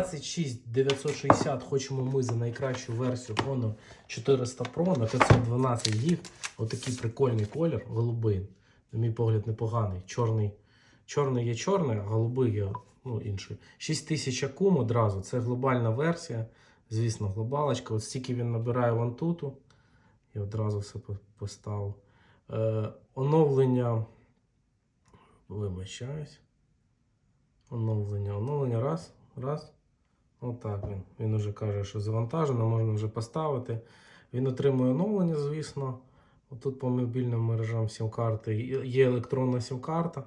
26 960 хочемо ми за найкращу версію Honor 400 Pro на 512 гіг. Отакий прикольний колір, голубий. На мій погляд, непоганий. Чорний, чорний є чорний, а голубий є ну, інший. 6000 акум одразу. Це глобальна версія. Звісно, глобалочка. От стільки він набирає вантуту. І одразу все поставив. Е, оновлення. Вибачаюсь. Оновлення. Оновлення. Раз. Раз. Отак він. Він вже каже, що завантажено, можна вже поставити. Він отримує оновлення, звісно. Отут по мобільним мережам сім-карти є- електронна сім-карта.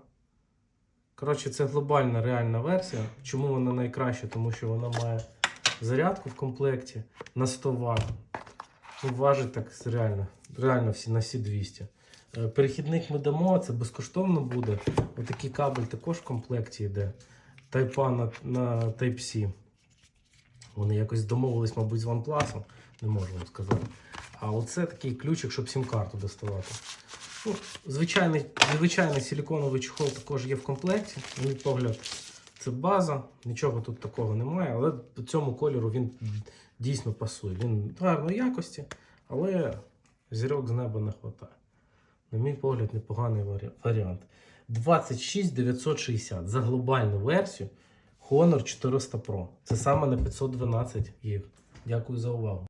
Коротше, це глобальна реальна версія. Чому вона найкраща? Тому що вона має зарядку в комплекті на 100 Вт. Ну, важить так реально, реально всі на всі 200. Е, Перехідник ми дамо, це безкоштовно буде. Отакий кабель також в комплекті йде. Type-A на, на Type-C. Вони якось домовились, мабуть, з OnePlus, не можу вам сказати. А оце такий ключик, щоб сім-карту доставати. Ну, звичайний, звичайний силіконовий чехол також є в комплекті. На мій погляд, це база, нічого тут такого немає, але по цьому кольору він дійсно пасує. Він гарної якості, але зірок з неба не вистачає. На мій погляд, непоганий варі- варіант. 26 960 за глобальну версію Honor 400 Pro. Це саме на 512 гіг. Дякую за увагу.